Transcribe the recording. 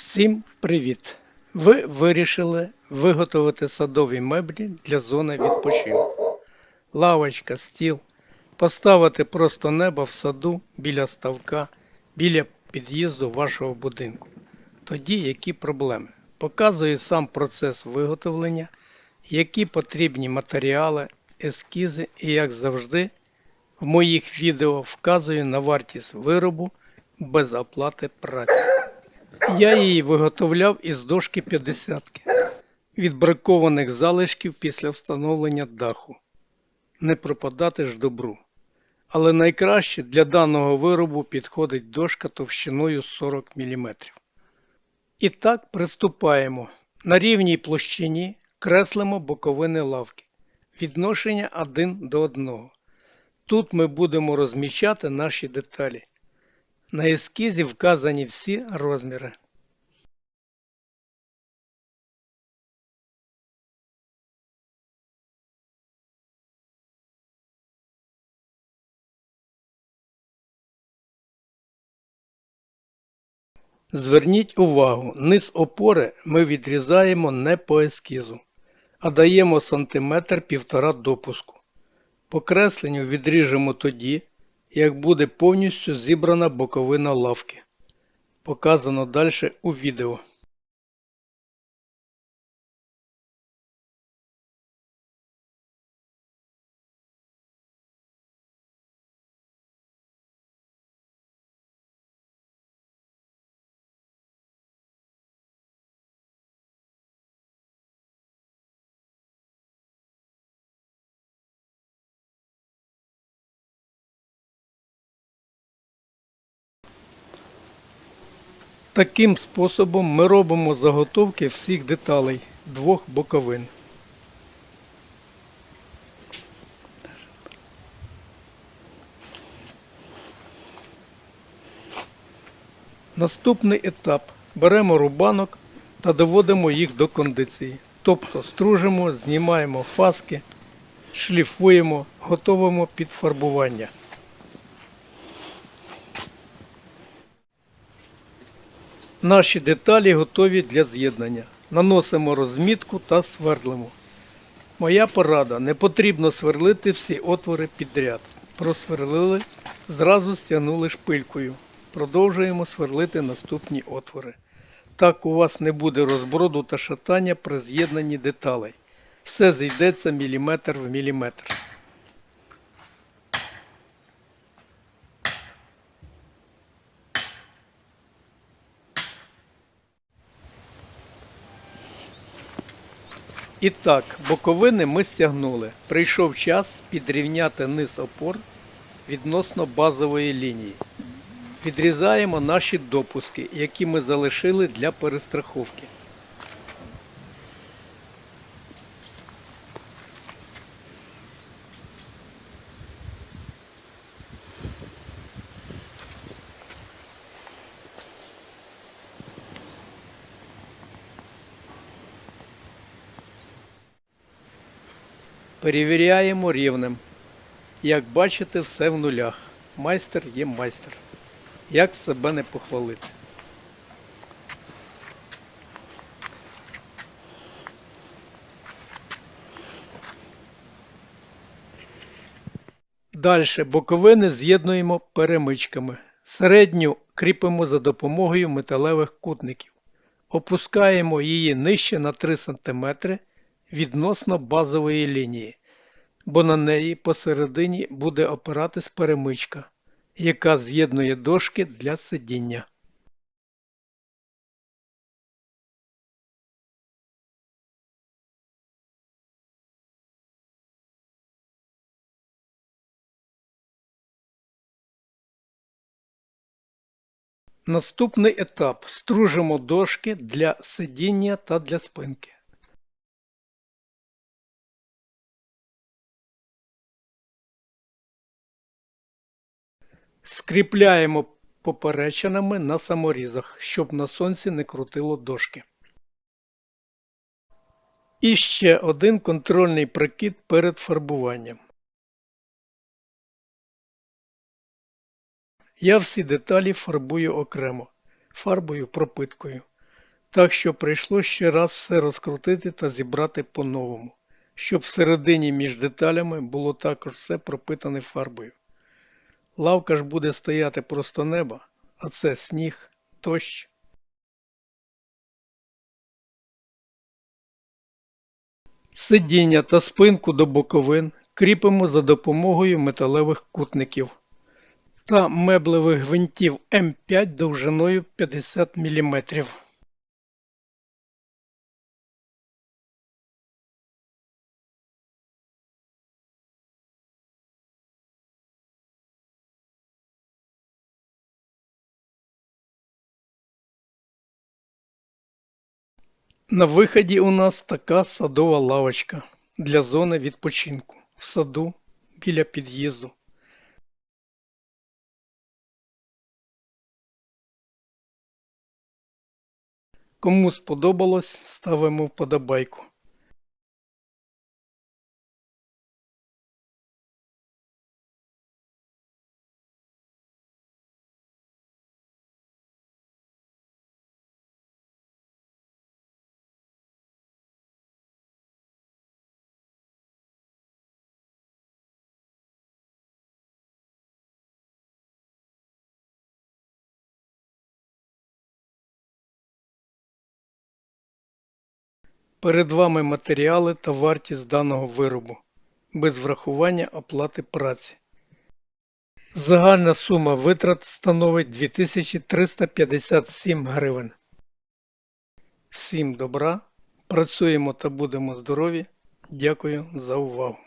Всім привіт! Ви вирішили виготовити садові меблі для зони відпочинку. Лавочка, стіл, поставити просто небо в саду біля ставка, біля під'їзду вашого будинку. Тоді які проблеми? Показую сам процес виготовлення, які потрібні матеріали, ескізи і, як завжди, в моїх відео вказую на вартість виробу без оплати праці. Я її виготовляв із дошки 50 від бракованих залишків після встановлення даху. Не пропадати ж добру. Але найкраще для даного виробу підходить дошка товщиною 40 мм. І так приступаємо. На рівній площині креслимо боковини лавки. Відношення один до одного. Тут ми будемо розміщати наші деталі. На ескізі вказані всі розміри. Зверніть увагу, низ опори ми відрізаємо не по ескізу, а даємо сантиметр півтора допуску. По кресленню відріжемо тоді, як буде повністю зібрана боковина лавки. Показано далі у відео. Таким способом ми робимо заготовки всіх деталей двох боковин. Наступний етап. Беремо рубанок та доводимо їх до кондиції. Тобто стружимо, знімаємо фаски, шліфуємо, готовимо під Наші деталі готові для з'єднання. Наносимо розмітку та свердлимо. Моя порада не потрібно сверлити всі отвори підряд. Просверлили, зразу стягнули шпилькою. Продовжуємо сверлити наступні отвори. Так у вас не буде розброду та шатання при з'єднанні деталей. Все зійдеться міліметр в міліметр. І так, боковини ми стягнули. Прийшов час підрівняти низ опор відносно базової лінії. Відрізаємо наші допуски, які ми залишили для перестраховки. Перевіряємо рівнем. Як бачите, все в нулях. Майстер є майстер. Як себе не похвалити? Далі боковини з'єднуємо перемичками. Середню кріпимо за допомогою металевих кутників. Опускаємо її нижче на 3 см відносно базової лінії, бо на неї посередині буде опиратись перемичка, яка з'єднує дошки для сидіння. Наступний етап стружимо дошки для сидіння та для спинки. Скріпляємо поперечинами на саморізах, щоб на сонці не крутило дошки. І ще один контрольний прикид перед фарбуванням. Я всі деталі фарбую окремо, фарбою пропиткою. Так що прийшло ще раз все розкрутити та зібрати по-новому, щоб всередині між деталями було також все пропитане фарбою. Лавка ж буде стояти просто неба, а це сніг, дощ. Сидіння та спинку до боковин кріпимо за допомогою металевих кутників та меблевих гвинтів М5 довжиною 50 мм. На виході у нас така садова лавочка для зони відпочинку в саду біля під'їзду. Кому сподобалось, ставимо вподобайку. Перед вами матеріали та вартість даного виробу без врахування оплати праці. Загальна сума витрат становить 2357 гривень. Всім добра, працюємо та будемо здорові. Дякую за увагу.